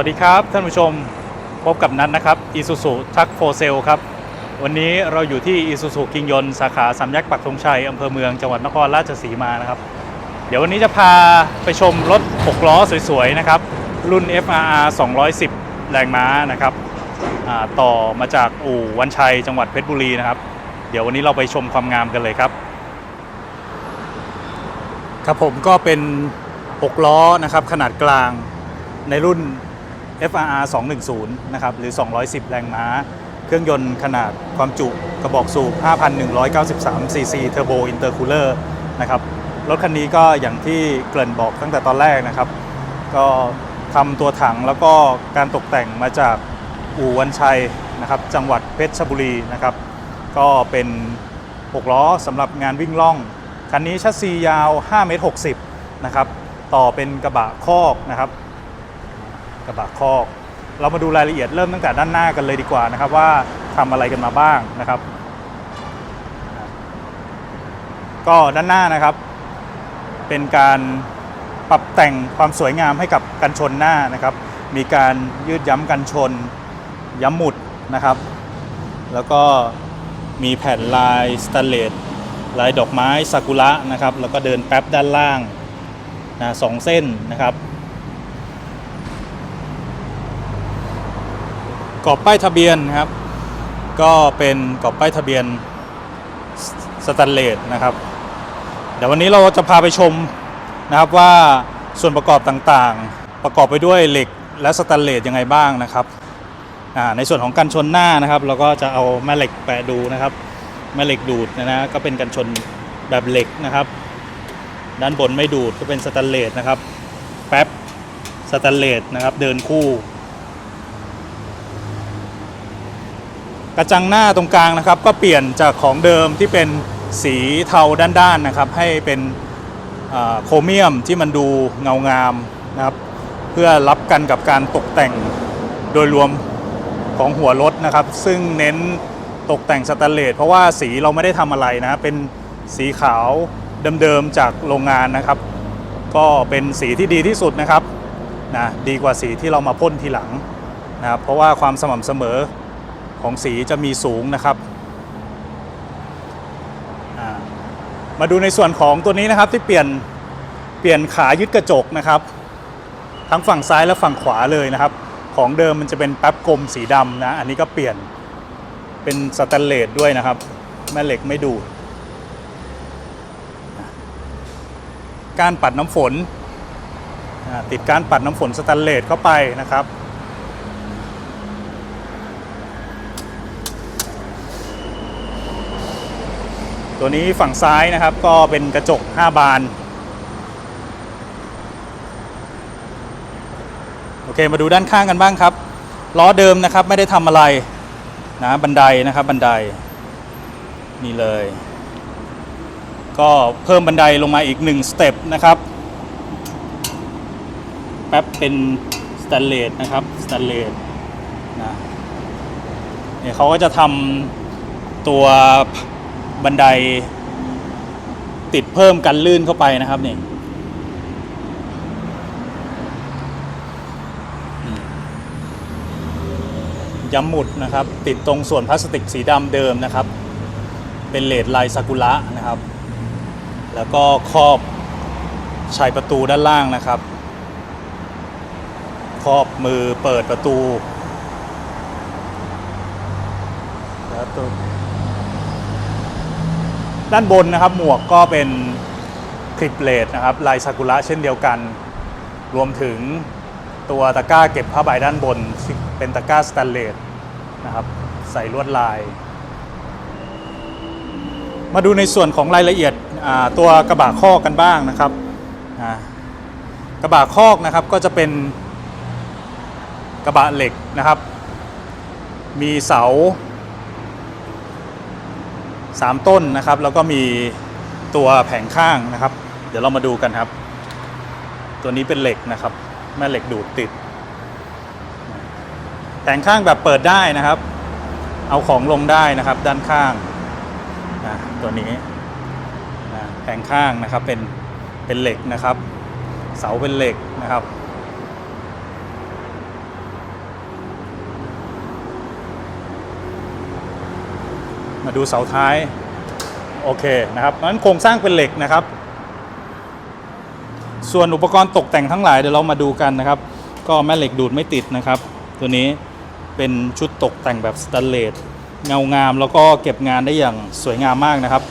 สวัสดีครับ ท่านผู้ชมพบกับนัทนะครับ Isuzu Truck for Sale ครับ วันนี้เราอยู่ที่ Isuzu กิงยนสาขาสามแยกปักธงชัยอำเภอเมืองจังหวัดนครราชสีมานะครับ เดี๋ยววันนี้จะพาไปชมรถ 6 ล้อสวยๆนะครับ รุ่น FRR 210 แรงม้านะครับต่อมาจากอู่วันชัยจังหวัดเพชรบุรีนะครับ เดี๋ยววันนี้เราไปชมความงามกันเลยครับ ครับผมก็เป็น 6 ล้อนะครับขนาดกลางในรุ่น FRR 210 นะครับ หรือ 210 แรงม้า เครื่องยนต์ขนาดความจุกระบอกสูบ 5,193 cc Turbo Intercooler นะครับ รถคันนี้ก็อย่างที่เกริ่นบอกตั้งแต่ตอนแรกนะครับ ก็ทำตัวถังแล้วก็การตกแต่งมาจากอู่วันชัยนะครับ จังหวัดเพชรบุรีนะครับ ก็เป็น6ล้อสำหรับงานวิ่งล่อง คันนี้ชัสซียาว5เมตร60นะครับ ต่อเป็นกระบะคอกนะครับ กระบะคอก เรามาดูรายละเอียดเริ่มตั้งแต่ด้านหน้ากันเลยดีกว่านะครับ ว่าทำอะไรกันมาบ้างนะครับ ก็ด้านหน้านะครับ เป็นการปรับแต่งความสวยงามให้กับกันชนหน้านะครับ มีการยืดย้ำกันชน ย้ำหมุดนะครับ แล้วก็มีแผ่นลายสแตนเลสลายดอกไม้ซากุระนะครับ แล้วก็เดินแป๊บด้านล่างนะสองเส้นนะครับ กรอบป้ายทะเบียนนะครับ ก็เป็นกรอบป้ายทะเบียนสแตนเลสนะครับ เดี๋ยววันนี้เราจะพาไปชมนะครับว่าส่วนประกอบต่างๆ ประกอบไปด้วยเหล็กและสแตนเลสยังไงบ้างนะครับในส่วนของกันชนหน้านะครับ เราก็จะเอาแม่เหล็กแปะดูนะครับ แม่เหล็กดูดนะนะก็เป็นกันชนแบบเหล็กนะครับ ด้านบนไม่ดูดก็เป็นสแตนเลสนะครับแป๊บสแตนเลสนะครับ เดินคู่ กระจังหน้าตรงกลางนะครับ ก็เปลี่ยนจากของเดิมที่เป็นสีเทาด้านๆนะครับ ให้เป็นโครเมียมที่มันดูเงางามนะครับ เพื่อรับกันกับการตกแต่งโดยรวมของหัวรถนะครับ ซึ่งเน้นตกแต่งสแตนเลสเพราะว่าสีเราไม่ได้ทำอะไรนะ เป็นสีขาวเดิมๆจากโรงงานนะครับ ก็เป็นสีที่ดีที่สุดนะครับนะดีกว่าสีที่เรามาพ่นทีหลังนะครับเพราะว่าความสม่ำเสมอ ของสีจะมีสูงนะครับ มาดูในส่วนของตัวนี้นะครับที่เปลี่ยนเปลี่ยนขายึดกระจกนะครับ ทั้งฝั่งซ้ายและฝั่งขวาเลยนะครับ ของเดิมมันจะเป็นแป๊บกลมสีดำนะอันนี้ก็เปลี่ยนเป็นสแตนเลสด้วยนะครับ แม่เหล็กไม่ดูดการปัดน้ำฝนติดการปัดน้ำฝนสแตนเลสเข้าไปนะครับ ตัวนี้ฝั่งซ้ายนะครับก็เป็นกระจก 5 บาน โอเคมาดูด้านข้างกันบ้างครับ ล้อเดิมนะครับไม่ได้ทำอะไรนะบันไดนะครับบันได นี่เลย ก็เพิ่มบันไดลงมาอีก1สเต็ปนะครับ แป๊บเป็นสแตนเลสนะครับสแตนเลสนะเนี่ยเขาก็จะทำตัว บันไดติดเพิ่มกันลื่นเข้าไปนะครับนี่ย้ำหมุดนะครับ ติดตรงส่วนพลาสติกสีดำเดิมนะครับ เป็นเลดลายซากุระนะครับ แล้วก็ครอบชายประตูด้านล่างนะครับ ครอบมือเปิดประตูแล้วตัว ด้านบนนะครับหมวกก็เป็นคลิปเลดนะครับลายซากุระเช่นเดียวกัน รวมถึงตัวตะกร้าเก็บผ้าใบด้านบนเป็นตะกร้าสแตนเลสนะครับใส่ลวดลาย มาดูในส่วนของรายละเอียดตัวกระบะคอกกันบ้างนะครับกระบะคอกนะครับก็จะเป็นกระบะเหล็กนะครับ มีเสา 3 ต้นนะครับ แล้วก็มีตัวแผงข้างนะครับ เดี๋ยวเรามาดูกันครับ ตัวนี้เป็นเหล็กนะครับ แม่เหล็กดูดติด แผงข้างแบบเปิดได้นะครับ เอาของลงได้นะครับ ด้านข้างตัวนี้แผงข้างนะครับเป็นเป็นเหล็กนะครับ เสาเป็นเหล็กนะครับ มาดูเสาท้าย โอเคนะครับนั้นโครงสร้างเป็นเหล็กนะครับ ส่วนอุปกรณ์ตกแต่งทั้งหลายเดี๋ยวเรามาดูกันนะครับ ก็แม่เหล็กดูดไม่ติดนะครับ ตัวนี้เป็นชุดตกแต่งแบบสแตนเลสเงางามแล้วก็เก็บงานได้อย่างสวยงามมากนะครับ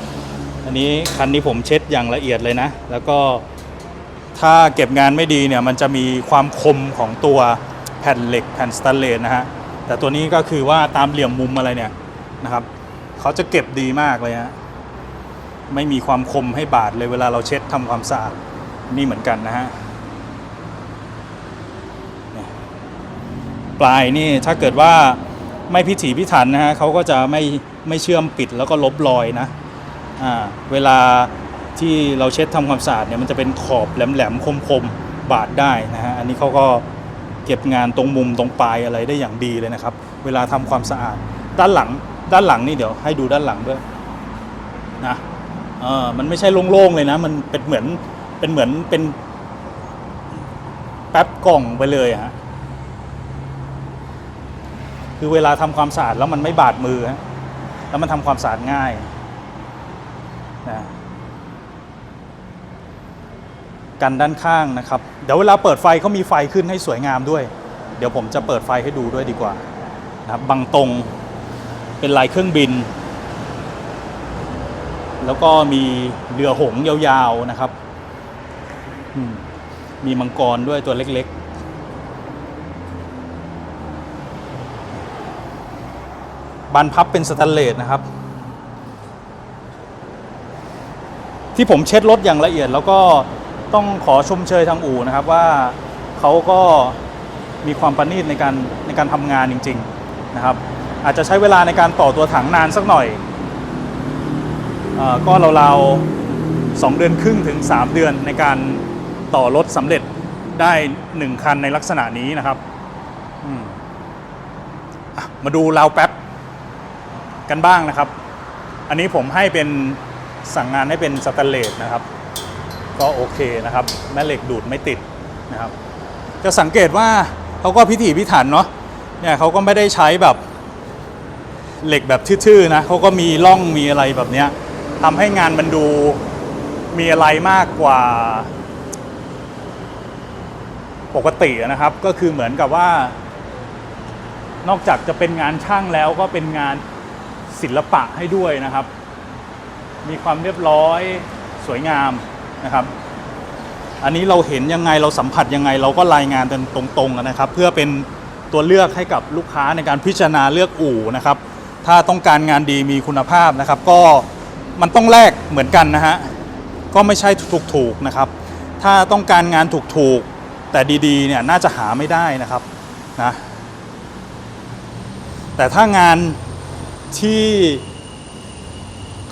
อันนี้คันนี้ผมเช็ดอย่างละเอียดเลยนะ แล้วก็ถ้าเก็บงานไม่ดีเนี่ยมันจะมีความคมของตัวแผ่นเหล็กแผ่นสแตนเลสนะฮะแต่ตัวนี้ก็คือว่าตามเหลี่ยมมุมอะไรเนี่ยนะครับ เขาจะเก็บดีมากเลยฮะไม่มีความคมให้บาดเลยเวลาเราเช็ดทำความสะอาดนี่เหมือนกันนะฮะปลายนี่ถ้าเกิดว่าไม่พิถีพิถันนะฮะเขาก็จะไม่ไม่เชื่อมปิดแล้วก็ลบรอยนะอ่าเวลาที่เราเช็ดทำความสะอาดเนี่ยมันจะเป็นขอบแหลมๆคมๆบาดได้นะฮะอันนี้เขาก็เก็บงานตรงมุมตรงปลายอะไรได้อย่างดีเลยนะครับ เวลาทำความสะอาดด้านหลัง ด้านหลังนี่เดี๋ยวให้ดูด้านหลังด้วยนะเออมันไม่ใช่โล่งๆเลยนะ มันเป็นเหมือนเป็นเหมือนเป็นแป๊บกล่องไปเลยฮะคือเวลาทำความสะอาดแล้วมันไม่บาดมือฮะแล้วมันทำความสะอาดง่ายนะกันด้านข้างนะครับ เดี๋ยวเวลาเปิดไฟเขามีไฟขึ้นให้สวยงามด้วย เดี๋ยวผมจะเปิดไฟให้ดูด้วยดีกว่านะครับบางตรง เป็นลายเครื่องบิน แล้วก็มีเรือหงยาวๆนะครับ มีมังกรด้วยตัวเล็กๆบานพับเป็นสแตนเลสนะครับ ที่ผมเช็ดรถอย่างละเอียด แล้วก็ต้องขอชมเชยทางอู่นะครับว่าเขาก็มีความประณีตในการในการทำงานจริง ๆนะครับ อาจจะใช้เวลาในการต่อตัวถังนานสักหน่อยอก็ราวๆสองเดือนครึ่งถึง 3 เดือนในการต่อรถสำเร็จได้ 1 คันในลักษณะนี้นะครับมมาดูราวแป๊บกันบ้างนะครับ อันนี้ผมให้เป็นสั่งงานให้เป็นสแตนเลสนะครับ ก็โอเคนะครับ แม่เหล็กดูดไม่ติดนะครับ จะสังเกตว่าเขาก็พิถีพิถันเนาะเนี่ยเขาก็ไม่ได้ใช้แบบ เหล็กแบบทื่อๆนะเขาก็มีร่องมีอะไรแบบเนี้ยทำให้งานมันดูมีอะไรมากกว่า ปกตินะครับ ก็คือเหมือนกับว่า นอกจากจะเป็นงานช่างแล้วก็เป็นงานศิลปะให้ด้วยนะครับ มีความเรียบร้อยสวยงามนะครับ อันนี้เราเห็นยังไงเราสัมผัสยังไง เราก็รายงานกันตรงๆนะครับ เพื่อเป็นตัวเลือกให้กับลูกค้าในการพิจารณาเลือกอู่นะครับ ถ้าต้องการงานดีมีคุณภาพนะครับ ก็มันต้องแลกเหมือนกันนะฮะก็ไม่ใช่ถูกๆนะครับ ถ้าต้องการงานถูกๆแต่ดีๆเนี่ยน่าจะหาไม่ได้นะครับนะแต่ถ้างานที่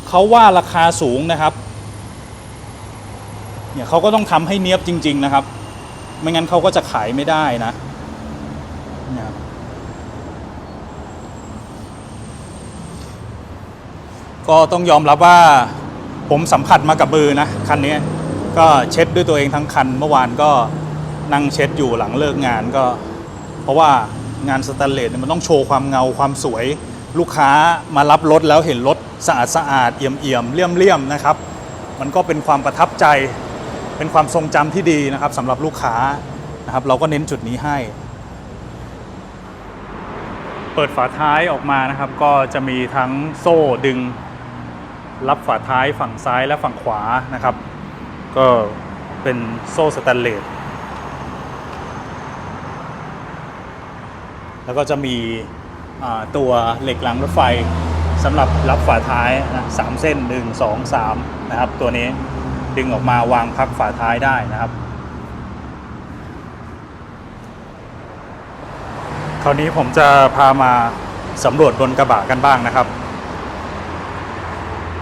เขาว่าราคาสูงนะครับเนี่ยเขาก็ต้องทำให้เนียบจริง ๆนะครับ ไม่งั้นเขาก็จะขายไม่ได้นะเนี่ย ก็ต้องยอมรับว่าผมสัมผัสมากับมือนะคันนี้ก็เช็ดด้วยตัวเองทั้งคัน เมื่อวานก็นั่งเช็ดอยู่หลังเลิกงานก็ เพราะว่างานสแตนเลสเนี่ยมันต้องโชว์ความเงาความสวย ลูกค้ามารับรถแล้วเห็นรถสะอาดสะอาดเอี่ยมเอี่ยมเลี่ยมเลี่ยมนะครับ มันก็เป็นความประทับใจ เป็นความทรงจำที่ดีนะครับสำหรับลูกค้านะครับ เราก็เน้นจุดนี้ให้ เปิดฝาท้ายออกมานะครับ ก็จะมีทั้งโซ่ดึง รับฝาท้ายฝั่งซ้ายและฝั่งขวานะครับ ก็เป็นโซ่สแตนเลสแล้วก็จะมีตัวเหล็กหลังรถไฟสำหรับรับฝาท้ายนะสามเส้น 1 2 3 นะครับ ตัวนี้ดึงออกมาวางพักฝาท้ายได้นะครับ คราวนี้ผมจะพามาสำรวจบนกระบะกันบ้างนะครับ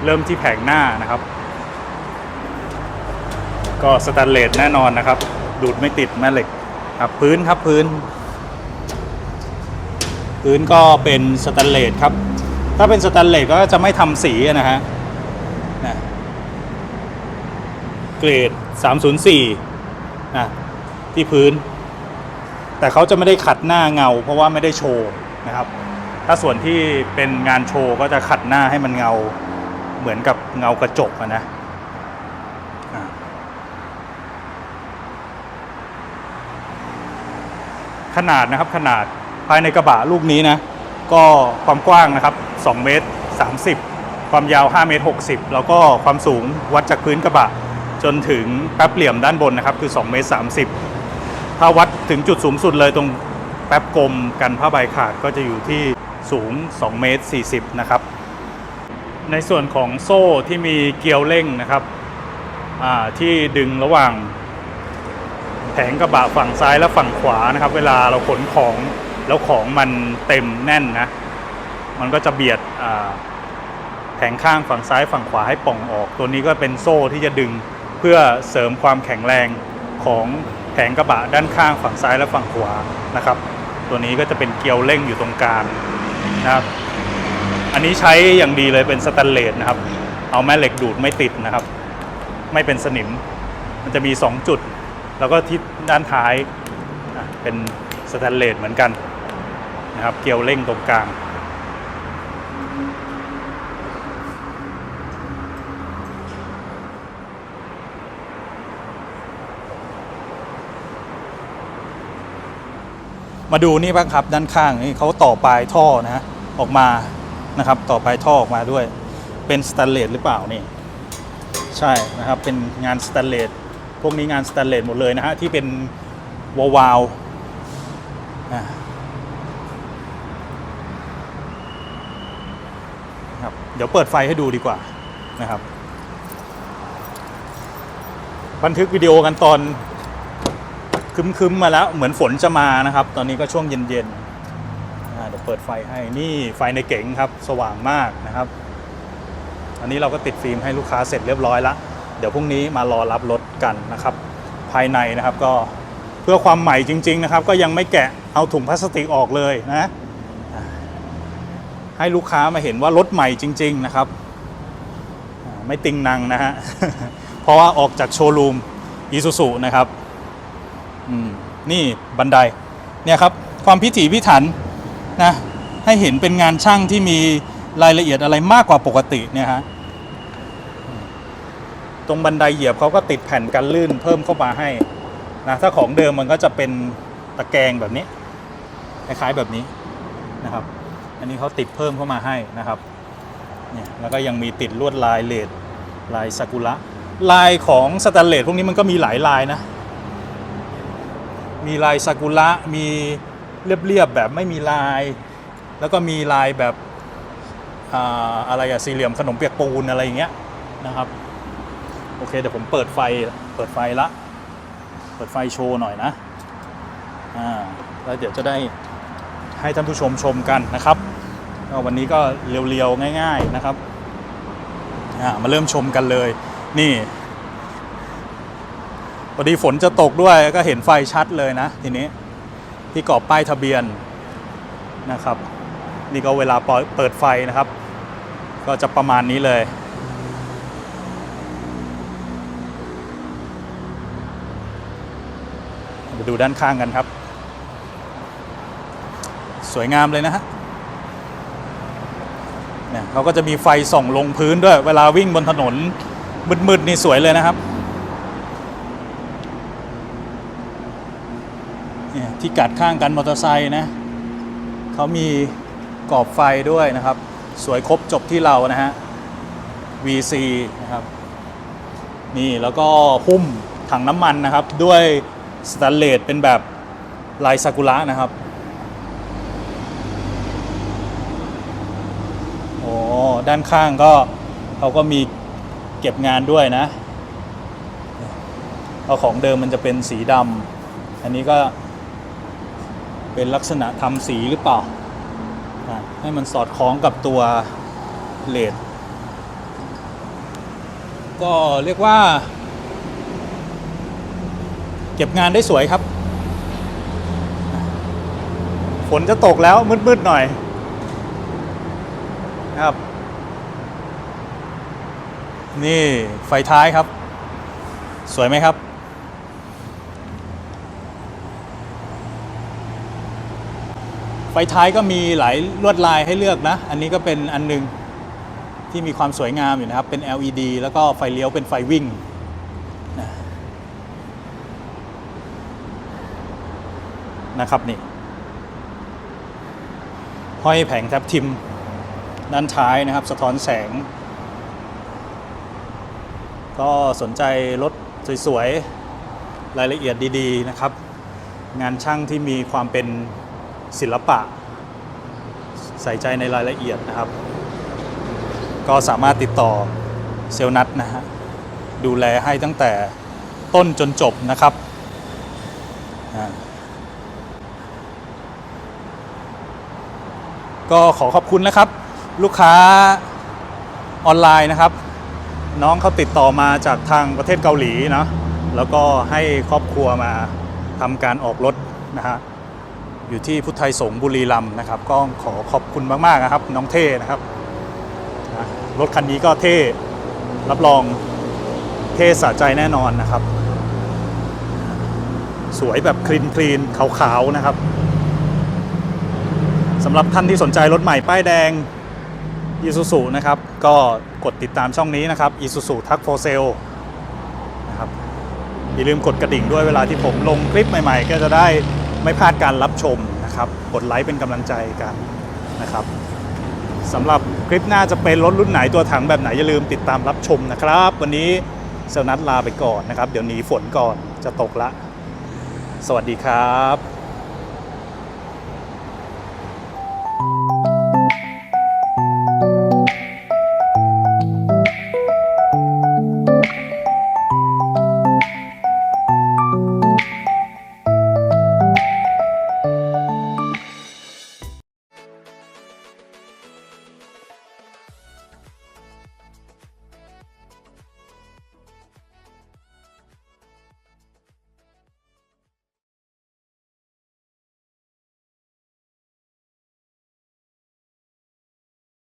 เริ่มที่แผงหน้านะครับ ก็สแตนเลสแน่นอนนะครับ ดูดไม่ติดแม่เหล็กครับพื้นครับพื้น พื้นก็เป็นสแตนเลสครับ ถ้าเป็นสแตนเลสก็จะไม่ทำสีนะฮะนะเกรด 304นะที่พื้น แต่เขาจะไม่ได้ขัดหน้าเงา เพราะว่าไม่ได้โชว์นะครับ ถ้าส่วนที่เป็นงานโชว์ก็จะขัดหน้าให้มันเงา เหมือนกับเงากระจกะนะขนาดนะครับขนาดภายในกระบะลูกนี้นะก็ความกว้างนะครับ2เมตร30 ความยาว5เมตร60 แล้วก็ความสูงวัดจากพื้นกระบะ จนถึงแป๊บเหลี่ยมด้านบนนะครับคือ2เมตร30 ถ้าวัดถึงจุดสูงสุดเลยตรงแป๊บกลมกันผ้าใบขาดก็จะอยู่ที่สูง2เมตร40นะครับ ในส่วนของโซ่ที่มีเกลียวเร่งนะครับที่ดึงระหว่างแผงกระบะฝั่งซ้ายและฝั่งขวานะครับ เวลาเราขนของแล้วของมันเต็มแน่นนะ มันก็จะเบียดแผงข้างฝั่งซ้ายฝั่งขวาให้ป่องออก ตัวนี้ก็เป็นโซ่ที่จะดึงเพื่อเสริมความแข็งแรงของแผงกระบะด้านข้างฝั่งซ้ายและฝั่งขวานะครับ ตัวนี้ก็จะเป็นเกลียวเร่งอยู่ตรงกลางนะครับ อันนี้ใช้อย่างดีเลยเป็นสแตนเลสนะครับ เอาแม่เหล็กดูดไม่ติดนะครับ ไม่เป็นสนิม มันจะมี 2 จุด แล้วก็ที่ด้านท้ายเป็นสแตนเลสเหมือนกันนะครับเกลียวเร่งตรงกลางมาดูนี่บ้างครับด้านข้างนี่เขาต่อปลายท่อนะออกมา นะครับ ต่อไปท่อออกมาด้วย เป็นสแตนเลสหรือเปล่านี่ ใช่นะครับ เป็นงานสแตนเลส พวกนี้งานสแตนเลสหมดเลยนะฮะ ที่เป็นวาวาลอ่าครับเดี๋ยวเปิดไฟให้ดูดีกว่านะครับ บันทึกวิดีโอกันตอนคึมๆมาแล้วเหมือนฝนจะมานะครับ ตอนนี้ก็ช่วงเย็นๆ เปิดไฟให้นี่ไฟในเก๋งครับ สว่างมากนะครับ อันนี้เราก็ติดฟิล์มให้ลูกค้าเสร็จเรียบร้อยแล้วเดี๋ยวพรุ่งนี้มารอรับรถกันนะครับ ภายในนะครับก็เพื่อความใหม่จริง ๆ นะครับ ก็ยังไม่แกะเอาถุงพลาสติกออกเลยนะให้ลูกค้ามาเห็นว่ารถใหม่จริง ๆ นะครับ ไม่ติงนังนะฮะเพราะว่าออกจากโชว์รูมอีซูซูนะครับอืมนี่บันไดเนี่ยครับความพิถีพิถัน นะให้เห็นเป็นงานช่างที่มีรายละเอียดอะไรมากกว่าปกติเนี่ยฮะตรงบันไดเหยียบเขาก็ติดแผ่นกันลื่นเพิ่มเข้ามาให้นะถ้าของเดิมมันก็จะเป็นตะแกรงแบบนี้คล้ายๆแบบนี้นะครับ อันนี้เขาติดเพิ่มเข้ามาให้นะครับเนี่ยแล้วก็ยังมีติดลวดลายเลดลายซากุระลายของสแตนเลสพวกนี้มันก็มีหลายลายนะ มีลายซากุระมี เรียบๆแบบไม่มีลาย แล้วก็มีลายแบบออะไรอะสี่เหลี่ยมขนมเปียกปูนอะไรอย่างเงี้ยนะครับโอเคเดี๋ยวผมเปิดไฟเปิดไฟละ เปิดไฟโชว์หน่อยนะอ่าแล้วเดี๋ยวจะได้ให้ท่านผู้ชมชมกันนะครับก็วันนี้ก็เรียวๆง่าย ๆนะครับอ่ามาเริ่มชมกันเลย นี่พอดีฝนจะตกด้วยก็เห็นไฟชัดเลยนะทีนี้ ที่กรอบป้ายทะเบียนนะครับ นี่ก็เวลาเปิดไฟนะครับ ก็จะประมาณนี้เลย ไปดูด้านข้างกันครับ สวยงามเลยนะฮะเนี่ยเขาก็จะมีไฟส่องลงพื้นด้วย เวลาวิ่งบนถนนมืดๆนี่สวยเลยนะครับเนี่ย ที่กัดข้างกันมอเตอร์ไซค์นะเขามีกรอบไฟด้วยนะครับ สวยครบจบที่เรานะฮะ VC นะครับนี่แล้วก็หุ้มถังน้ำมันนะครับ ด้วยสแตนเลสเป็นแบบลายซากุระนะครับโอ้ด้านข้างก็เขาก็มีเก็บงานด้วยนะเพราะของเดิมมันจะเป็นสีดำอันนี้ก็ เป็นลักษณะทำสีหรือเปล่า ให้มันสอดคล้องกับตัวเลดก็เรียกว่า เก็บงานได้สวยครับ ฝนจะตกแล้วมืดๆหน่อยครับ นี่ไฟท้ายครับ สวยไหมครับ ไฟท้ายก็มีหลายลวดลายให้เลือกนะ อันนี้ก็เป็นอันหนึงที่มีความสวยงามอยู่นะครับ เป็น LED แล้วก็ไฟเลี้ยวเป็นไฟวิ่งนะนะครับนี่ห้อยแผงแทบทิม ด้านท้ายนะครับ สะท้อนแสง ก็สนใจรถสวยๆ รายละเอียดดีๆนะครับ งานช่างที่มีความเป็น ศิลปะ ใส่ใจในรายละเอียดนะครับ ก็สามารถติดต่อเซลนัทนะฮะดูแลให้ตั้งแต่ต้นจนจบนะครับก็ขอขอบคุณนะครับ ลูกค้าออนไลน์นะครับ น้องเขาติดต่อมาจากทางประเทศเกาหลีเนาะแล้วก็ให้ครอบครัวมาทำการออกรถนะฮะ อยู่ที่พุทธไทยสงบุรีรัมนะครับก็ขอขอบคุณมากๆนะครับ น้องเท่นะครับรถคันนี้ก็เท่รับรองเท่สะใจแน่นอนนะครับ สวยแบบคลีนคลีนขาวๆนะครับสำหรับท่านที่สนใจรถใหม่ป้ายแดงอีซูซูนะครับ ก็กดติดตามช่องนี้นะครับอีซูซูทักโฟเซลนะครับอย่าลืมกดกระดิ่งด้วยเวลาที่ผมลงคลิปใหม่ ๆ ก็จะได้ ไม่พลาดการรับชมนะครับ กดไลค์เป็นกำลังใจกันนะครับสำหรับคลิปหน้าจะเป็นรถรุ่นไหนตัวถังแบบไหนอย่าลืมติดตามรับชมนะครับ วันนี้เซลนัทลาไปก่อนนะครับ เดี๋ยวหนีฝนก่อนจะตกละ สวัสดีครับ